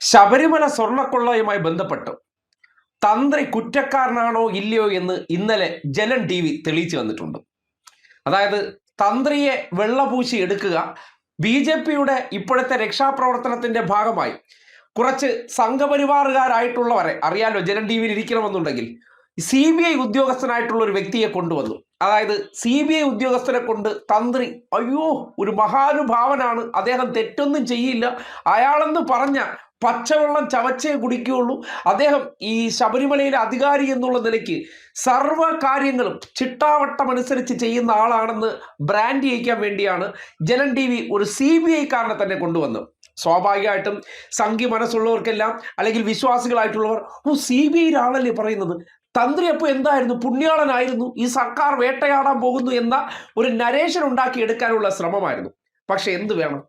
ശബരിമല സ്വർണക്കൊള്ളയുമായി ബന്ധപ്പെട്ട്. തന്ത്രി കുറ്റക്കാരനാണോ ഇല്ലയോ എന്ന് ഇന്നലെ ജനൻ ടി വി തെളിയിച്ചു വന്നിട്ടുണ്ട് അതായത് തന്ത്രിയെ വെള്ളപൂശി എടുക്കുക ബി ജെ പിയുടെ ഇപ്പോഴത്തെ രക്ഷാപ്രവർത്തനത്തിന്റെ ഭാഗമായി കുറച്ച് സംഘപരിവാറുകാരായിട്ടുള്ളവരെ അറിയാലോ ജനൻ ടി വിയിൽ ഇരിക്കണമെന്നുണ്ടെങ്കിൽ. സി ബി ഐ ഉദ്യോഗസ്ഥനായിട്ടുള്ള ഒരു വ്യക്തിയെ കൊണ്ടുവന്നു. അതായത് സി ബി ഐ ഉദ്യോഗസ്ഥനെ കൊണ്ട് തന്ത്രി അയ്യോ ഒരു മഹാനുഭാവനാണ് അദ്ദേഹം തെറ്റൊന്നും ചെയ്യില്ല അയാളെന്ന് പറഞ്ഞ പച്ചവെള്ളം ചവച്ചേ കുടിക്കുകയുള്ളൂ. അദ്ദേഹം ഈ ശബരിമലയിലെ അധികാരി എന്നുള്ള നിലയ്ക്ക് സർവ കാര്യങ്ങളും ചിട്ടാവട്ടമനുസരിച്ച് ചെയ്യുന്ന ആളാണെന്ന് ബ്രാൻഡ് ചെയ്യിക്കാൻ വേണ്ടിയാണ് ജലൻ ടി വി ഒരു സി ബി ഐക്കാരനെ തന്നെ കൊണ്ടുവന്നത്. സ്വാഭാവികമായിട്ടും സംഘി മനസ്സുള്ളവർക്കെല്ലാം അല്ലെങ്കിൽ വിശ്വാസികളായിട്ടുള്ളവർ ഓ സി ബി ഐയിലാണല്ലേ പറയുന്നത്? തന്ത്രി അപ്പോൾ എന്തായിരുന്നു? പുണ്യാളനായിരുന്നു? ഈ സർക്കാർ വേട്ടയാടാൻ പോകുന്നു എന്ന ഒരു നരേഷൻ ഉണ്ടാക്കിയെടുക്കാനുള്ള ശ്രമമായിരുന്നു. പക്ഷെ എന്ത് വേണം?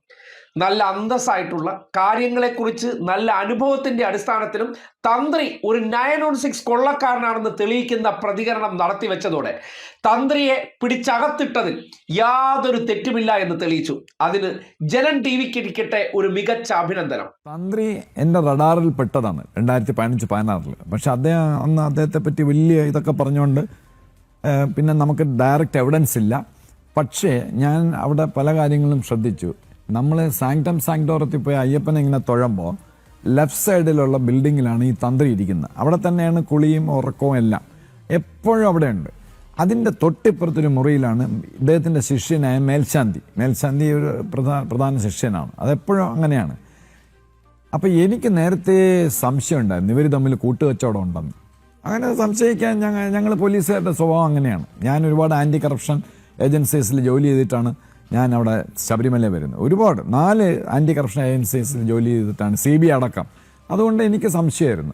നല്ല അന്തസ്സായിട്ടുള്ള കാര്യങ്ങളെക്കുറിച്ച് നല്ല അനുഭവത്തിന്റെ അടിസ്ഥാനത്തിലും തന്ത്രി ഒരു നയൻ ഓൺ സിക്സ് കൊള്ളക്കാരനാണെന്ന് തെളിയിക്കുന്ന പ്രതികരണം നടത്തി വെച്ചതോടെ തന്ത്രിയെ പിടിച്ചകത്തിട്ടതിൽ യാതൊരു തെറ്റുമില്ല എന്ന് തെളിയിച്ചു. അതിന് ജനൻ ടി വിക്ക് ഇരിക്കട്ടെ ഒരു മികച്ച അഭിനന്ദനം. തന്ത്രി എന്റെ റഡാറിൽ പെട്ടതാണ് രണ്ടായിരത്തി പതിനഞ്ച് പതിനാറിൽ പക്ഷെ അദ്ദേഹം അന്ന് അദ്ദേഹത്തെ പറ്റി വലിയ ഇതൊക്കെ പറഞ്ഞുകൊണ്ട് പിന്നെ നമുക്ക് ഡയറക്റ്റ് എവിഡൻസ് ഇല്ല. പക്ഷേ ഞാൻ അവിടെ പല കാര്യങ്ങളും ശ്രദ്ധിച്ചു. നമ്മൾ സാങ്ക്ടം സാങ്ക്ടോറത്തിൽ പോയി അയ്യപ്പൻ ഇങ്ങനെ തൊഴുമ്പോൾ ലെഫ്റ്റ് സൈഡിലുള്ള ബിൽഡിങ്ങിലാണ് ഈ തന്ത്രി ഇരിക്കുന്നത്. അവിടെ തന്നെയാണ് കുളിയും ഉറക്കവും എല്ലാം. എപ്പോഴും അവിടെ ഉണ്ട് അതിന്റെ തൊട്ടിപ്പുറത്തൊരു മുറിയിലാണ് ഇദ്ദേഹത്തിന്റെ ശിഷ്യനായ മേൽശാന്തി. മേൽശാന്തി ഒരു പ്രധാന പ്രധാന ശിഷ്യനാണ്. അതെപ്പോഴും അങ്ങനെയാണ്. അപ്പോൾ എനിക്ക് നേരത്തെ സംശയം ഉണ്ടായിരുന്നു. ഇവർ തമ്മിൽ കൂട്ടുകച്ചവടം ഉണ്ടെന്ന്. അങ്ങനെ സംശയിക്കാൻ ഞങ്ങൾ ഞങ്ങൾ പോലീസുകാരുടെ സ്വഭാവം അങ്ങനെയാണ്. ഞാൻ ഒരുപാട് ആന്റി കറപ്ഷൻ ഏജൻസീസിൽ ജോലി ചെയ്തിട്ടാണ് ഞാൻ അവിടെ ശബരിമല വരുന്നത്. ഒരുപാട് നാല് ആന്റി കറപ്ഷൻ ഏജൻസീസിൽ ജോലി ചെയ്തിട്ടാണ് സി ബി അടക്കം. അതുകൊണ്ട് എനിക്ക് സംശയമായിരുന്നു.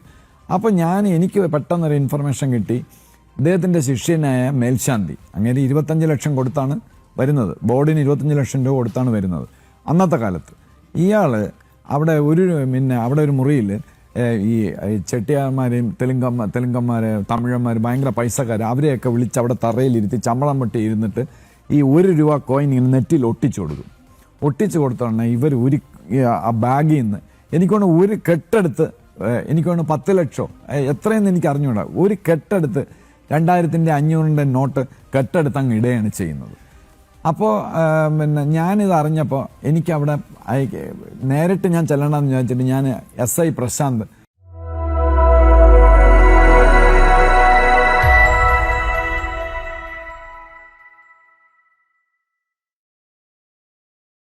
അപ്പോൾ ഞാൻ എനിക്ക് പെട്ടെന്നൊരു ഇൻഫർമേഷൻ കിട്ടി. അദ്ദേഹത്തിന്റെ ശിഷ്യനായ മേൽശാന്തി അങ്ങനെ ഇരുപത്തഞ്ച് ലക്ഷം കൊടുത്താണ് വരുന്നത്. ബോർഡിന് ഇരുപത്തഞ്ച് ലക്ഷം രൂപ കൊടുത്താണ് വരുന്നത്. അന്നത്തെ കാലത്ത് ഇയാൾ അവിടെ ഒരു പിന്നെ അവിടെ ഒരു മുറിയിൽ ഈ ചെട്ടിയാന്മാരെയും തെലുങ്കമ്മ തെലുങ്കന്മാരെ തമിഴന്മാർ ഭയങ്കര പൈസക്കാർ അവരെയൊക്കെ വിളിച്ച് അവിടെ തറയിലിരുത്തി ചമ്പളം പൊട്ടി ഇരുന്നിട്ട് ഈ ഒരു രൂപ കോയിൻ ഇങ്ങനെ നെറ്റിൽ ഒട്ടിച്ചു കൊടുക്കും. ഒട്ടിച്ചു കൊടുത്തോണ്ട് ഇവർ ഒരു ആ ബാഗിൽ നിന്ന്. എനിക്കൊണ്ട് ഒരു കെട്ടെടുത്ത് എനിക്കൊണ്ട് പത്ത് ലക്ഷം എത്രയെന്ന് എനിക്ക് അറിഞ്ഞുകൂടാ ഒരു കെട്ടെടുത്ത് രണ്ടായിരത്തിന്റെ അഞ്ഞൂറിന്റെ നോട്ട് കെട്ടെടുത്ത് അങ്ങ് ഇടുകയാണ് ചെയ്യുന്നത്. അപ്പോൾ പിന്നെ ഞാനിത് അറിഞ്ഞപ്പോൾ എനിക്കവിടെ നേരിട്ട് ഞാൻ ചെല്ലണമെന്ന് ചോദിച്ചിട്ട് ഞാൻ എസ് ഐ പ്രശാന്ത്